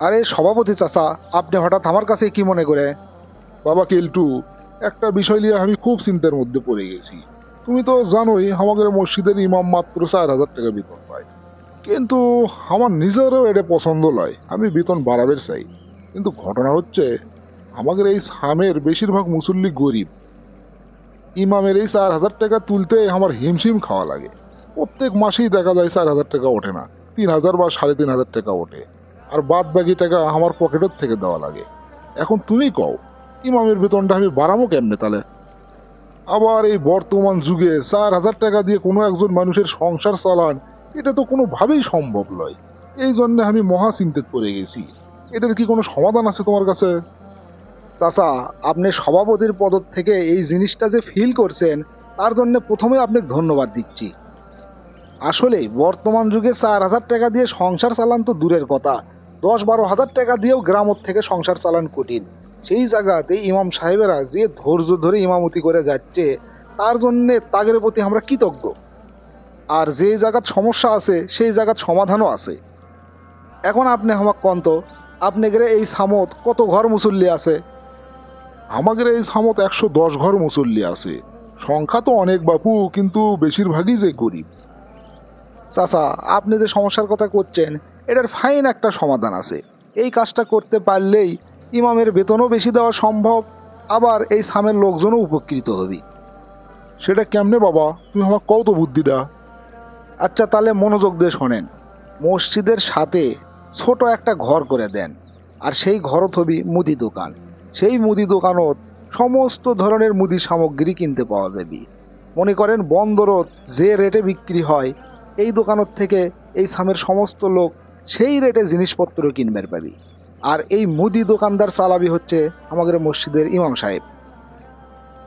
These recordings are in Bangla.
আরে সভাপতি চাচা, আপনি হঠাৎ আমার কাছে কি মনে করে? বাবা কেলটু, একটা বিষয় নিয়ে আমি খুব চিন্তার মধ্যে পড়ে গেছি। তুমি তো জানোই, আমাদের মসজিদের ইমাম মাত্র চার হাজার টাকা বেতন পায়। কিন্তু আমার নিজেরও এটা পছন্দ নয়, আমি বেতন বাড়াবের চাই। কিন্তু ঘটনা হচ্ছে, আমাদের এই সামের বেশিরভাগ মুসল্লি গরিব। ইমামের এই চার হাজার টাকা তুলতে আমার হিমশিম খাওয়া লাগে। প্রত্যেক মাসেই দেখা যায় চার হাজার টাকা ওঠে না, তিন হাজার বা সাড়ে তিন হাজার টাকা ওঠে। আর বাদ বাকি টাকা আমার পকেটের থেকে দেওয়া লাগে। এখন তুমি কও, ইমামের বেতনটা আমি বাড়াবো কেমনে তাহলে? আবার এই বর্তমান যুগে চার হাজার টাকা দিয়ে কোনো একজন মানুষের সংসার চালান, এটা তো কোনোভাবেই সম্ভব নয়। এই জন্য আমি মহা চিন্তিত পড়ে গেছি। এটার কি কোনো সমাধান আছে তোমার কাছে? চাচা, আপনি সভাপতির পদ থেকে এই জিনিসটা যে ফিল করছেন, তার জন্য প্রথমে আপনাকে ধন্যবাদ দিচ্ছি। আসলে বর্তমান যুগে চার হাজার টাকা দিয়ে সংসার চালান তো দূরের কথা। দশ বারো হাজার টাকা দিয়েও গ্রামত থেকে সংসার চালান কঠিন। সেই জায়গাতে ইমাম সাহেবেরা যে ধৈর্য ধরে ইমামতি করে যাচ্ছে, তার জন্যে তাদের প্রতি আমরা কৃতজ্ঞ। আর যে জায়গার সমস্যা আছে, সেই জায়গার সমাধানও আছে। এখন আপনি আমাক কন্ত আপনি গেলে এই সামত কত ঘর মুসল্লি আছে? আমাদের এই সামত একশো দশ ঘর মুসল্লি আছে। সংখ্যা তো অনেক বাপু, কিন্তু বেশিরভাগই যে গরিব। চাচা, আপনি যে সমস্যার কথা করছেন এটার ফাইন একটা সমাধান আছে। এই কাজটা করতে পারলেই ইমামের বেতনও বেশি দেওয়া সম্ভব আবার এই সামের লোকজনও উপকৃত হবে। সেটা কেমনে বাবা? তুমি আমার কও তো বুদ্ধিটা? আচ্ছা তাহলে মনোযোগ দিয়ে শোনেন। মসজিদের সাথে ছোট একটা ঘর করে দেন আর সেই ঘরত হবি মুদি দোকান। সেই মুদি দোকানত সমস্ত ধরনের মুদি সামগ্রী কিনতে পাওয়া যাবে। মনে করেন বন্দরত যে রেটে বিক্রি হয় এই দোকানত থেকে এই সামের সমস্ত লোক সেই রেটে জিনিসপত্র কিনবার পারি আর এই মুদি দোকানদার চালাবি হচ্ছে আমাদের মসজিদের ইমাম সাহেব।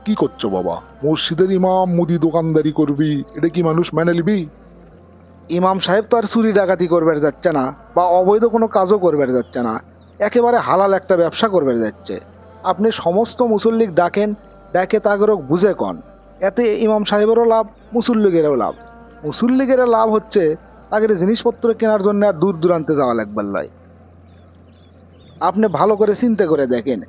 কি করছ বাবা? মসজিদের ইমাম, মুদি দোকানদারি করবি, এটা কি মানুষ মেনে নিবি? ইমাম সাহেব তো আর চুরি ডাকাতি করবার যাচ্ছে না, বা অবৈধ কোনো কাজও করবার যাচ্ছে না। একেবারে হালাল একটা ব্যবসা করবার যাচ্ছে। আপনি সমস্ত মুসল্লিক ডাকেন, ডাকে তাগরক বুঝে কন। এতে ইমাম সাহেবেরও লাভ মুসল্লিগেরও লাভ। মুসল্লিগেরও লাভ হচ্ছে তাদের জিনিসপত্র কেনার জন্য আর দূর দূরান্তে যাওয়া লাগবার লয় আপনি ভালো করে চিন্তা করে দেখেন,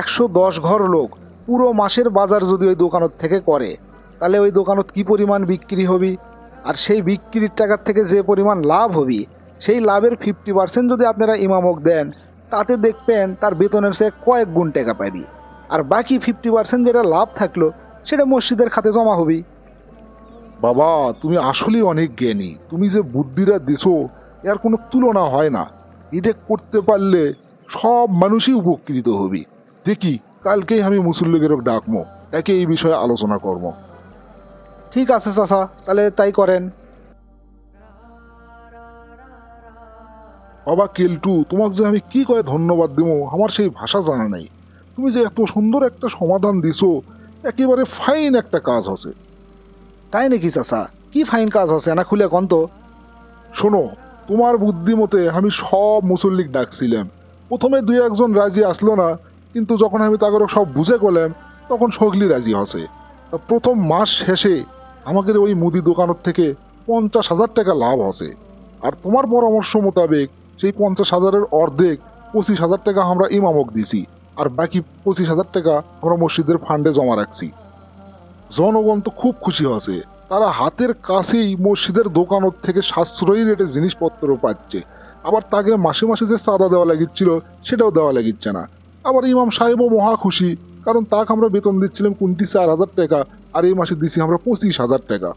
একশো দশ ঘর লোক পুরো মাসের বাজার যদি ওই দোকানত থেকে করে, তাহলে ওই দোকানত কি পরিমাণ বিক্রি হবি? আর সেই বিক্রির টাকার থেকে যে পরিমাণ লাভ হবি, সেই লাভের ফিফটি পার্সেন্ট যদি আপনারা ইমামক দেন, তাতে দেখবেন তার বেতনের সে কয়েক গুণ টাকা পাবি। আর বাকি ফিফটি পার্সেন্ট যেটা লাভ থাকল, সেটা মসজিদের খাতে জমা হবি। বাবা, তুমি আসলেই অনেক জ্ঞানী। তুমি যে বুদ্ধিরা দিছো, এর কোনো তুলনা হয় না। এটা করতে পারলে সব মানুষই উপকৃত হবি। দেখি, কালকেই আমি মুসল্লিদের ডাকবো, একে এই বিষয়ে আলোচনা করব। ঠিক আছে চাচা, তাহলে তাই করেন। বাবা কেলটু, তোমাকে যে আমি কি করে ধন্যবাদ দেব, আমার সেই ভাষা জানা নাই। তুমি যে এত সুন্দর একটা সমাধান দিছো, একেবারে ফাইন একটা কাজ আছে। তাই নাকি চাচা? কি ফাইন কাজ আছে না খুলে কন তো। শোনো, তোমার বুদ্ধি মতে আমি সব মুসল্লিক ডাকছিলাম। প্রথমে দুই একজন রাজি আসলো না, কিন্তু যখন আমি তাকে সব বুঝে করলাম তখন সগলি রাজি হসে। প্রথম মাস শেষে আমাদের ওই মুদি দোকানের থেকে পঞ্চাশ হাজার টাকা লাভ হসে। আর তোমার পরামর্শ মোতাবেক সেই পঞ্চাশ হাজারের অর্ধেক পঁচিশ হাজার টাকা আমরা ইমামক দিছি, আর বাকি পঁচিশ হাজার টাকা আমরা মসজিদের ফান্ডে জমা রাখছি। জনগণ তো খুব খুশি হয়েছে তারা হাতের কাছেই মসজিদের দোকানত থেকে সাশ্রয়ী রেটে জিনিসপত্র পাচ্ছে। আবার তাকে মাসে মাসে যে চাঁদা দেওয়া লাগিচ্ছিল, সেটাও দেওয়া লাগিচ্ছে না। আবার ইমাম সাহেবও মহা খুশি, কারণ তাকে আমরা বেতন দিচ্ছিলাম কুন্টি চার হাজার টাকা, আর এই মাসে দিছি আমরা পঁচিশ হাজার টাকা।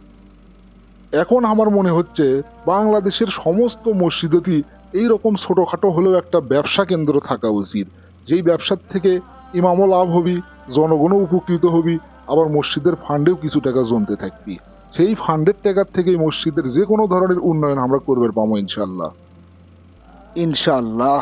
এখন আমার মনে হচ্ছে, বাংলাদেশের সমস্ত মসজিদেতেই এইরকম ছোটোখাটো হলেও একটা ব্যবসা কেন্দ্র থাকা উচিত। যেই ব্যবসার থেকে ইমামও লাভ হবি, জনগণও উপকৃত হবি আবার মসজিদের ফান্ডেও কিছু টাকা জমতে থাকবি। সেই ফান্ডের টাকার থেকে মসজিদের যে কোনো ধরনের উন্নয়ন আমরা করবে পাবো ইনশাল্লাহ ইনশাল্লাহ